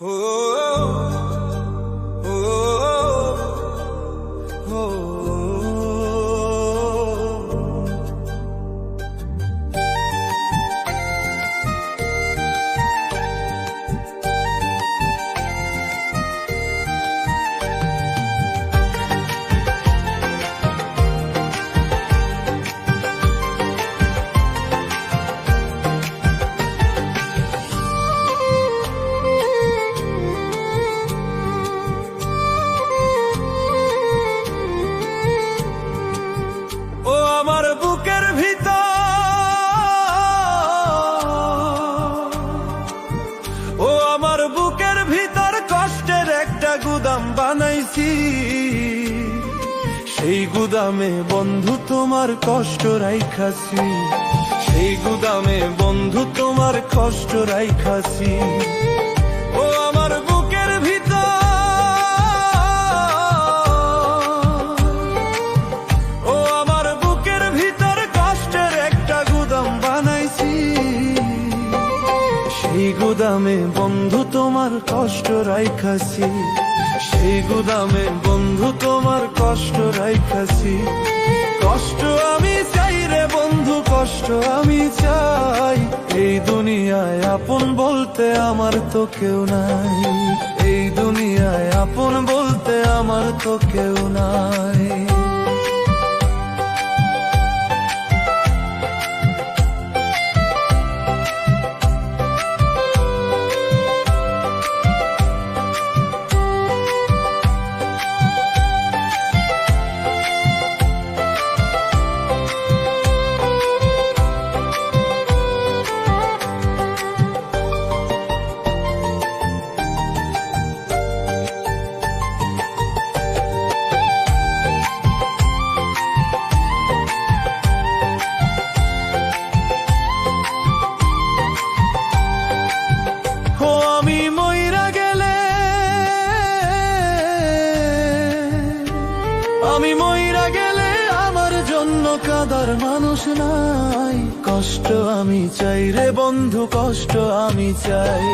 ও বানাইছি। সেই গুদামে বন্ধু তোমার কষ্ট রাইখাছি। সেই গুদামে বন্ধু তোমার কষ্ট রাইখাছি। ও আমার বুকের ভিতর। ও আমার বুকের ভিতর কষ্টের একটা গুদাম বানাইছি। সেই গুদামে বন্ধু তোমার কষ্ট রাইখাছি। সেই গুদামে বন্ধু তোমার কষ্ট রাইখাছি। কষ্ট আমি চাই রে বন্ধু, কষ্ট আমি চাই। এই দুনিয়ায় আপন বলতে আমার তো কেউ নাই। এই দুনিয়ায় আপন বলতে আমার তো কেউ নাই। মানুষ নাই। কষ্ট আমি চাই রে বন্ধু, কষ্ট আমি চাই।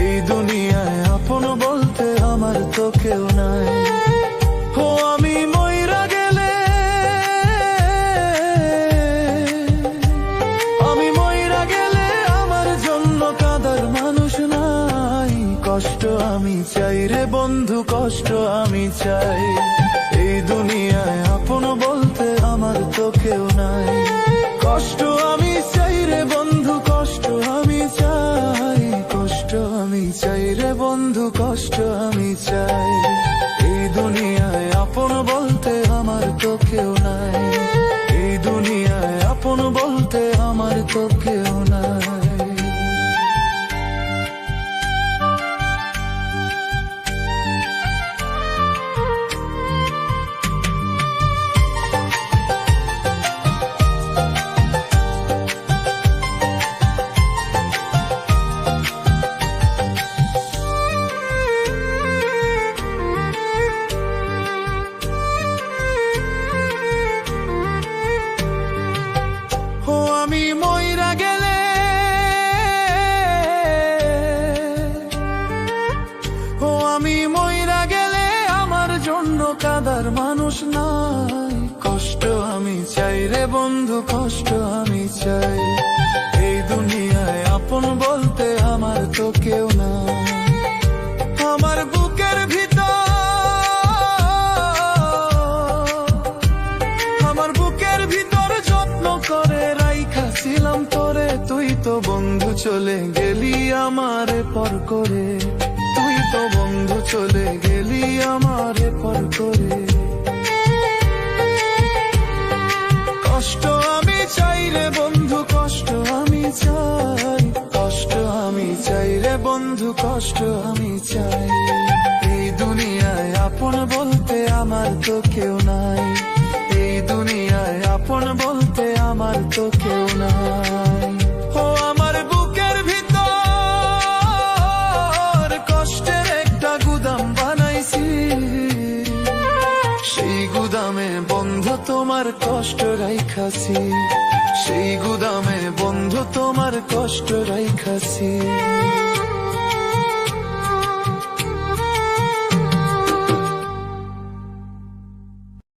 এই দুনিয়ায় আপন বলতে আমার তো কেউ নাই। ও, আমি মইরা গেলে। আমি মইরা গেলে আমার জন্য কাদার মানুষ নাই। কষ্ট আমি চাই রে বন্ধু, কষ্ট আমি চাই। এই দুনিয়ায় আপন বলতে আমার তো কেউ নাই। চাই, এই দুনিয়ায় আপন বলতে আমার তো কেউ নাই। এই দুনিয়ায় আপন বলতে আমার তো কেউ নাই। মানুষ নাই কষ্ট আমি চাই রে বন্ধু, কষ্ট আমি চাই। এই দুনিয়ায় আপন বলতে আমার তো কেউ না আমার বুকের ভিতর, আমার বুকের ভিতর যত্ন করে রাইখাছিলাম তোরে। তুই তো বন্ধু, চলে গেলি আমারে পর করে। তুই তো বন্ধু, চলে গেলি আমারে চাই রে বন্ধু, কষ্ট আমি চাই। এই দুনিয়ায় আপন বলতে আমার তো কেউ নাই। এই দুনিয়ায় আপন বলতে আমার তো কেউ নাই। আমার বুকের ভিতর, কষ্টের একটা গুদাম বানাইছি। গুদামে বন্ধ তোমার কষ্ট রাইখাছি। সেই গুদামে বন্ধ তোমার কষ্ট রাইখাছি।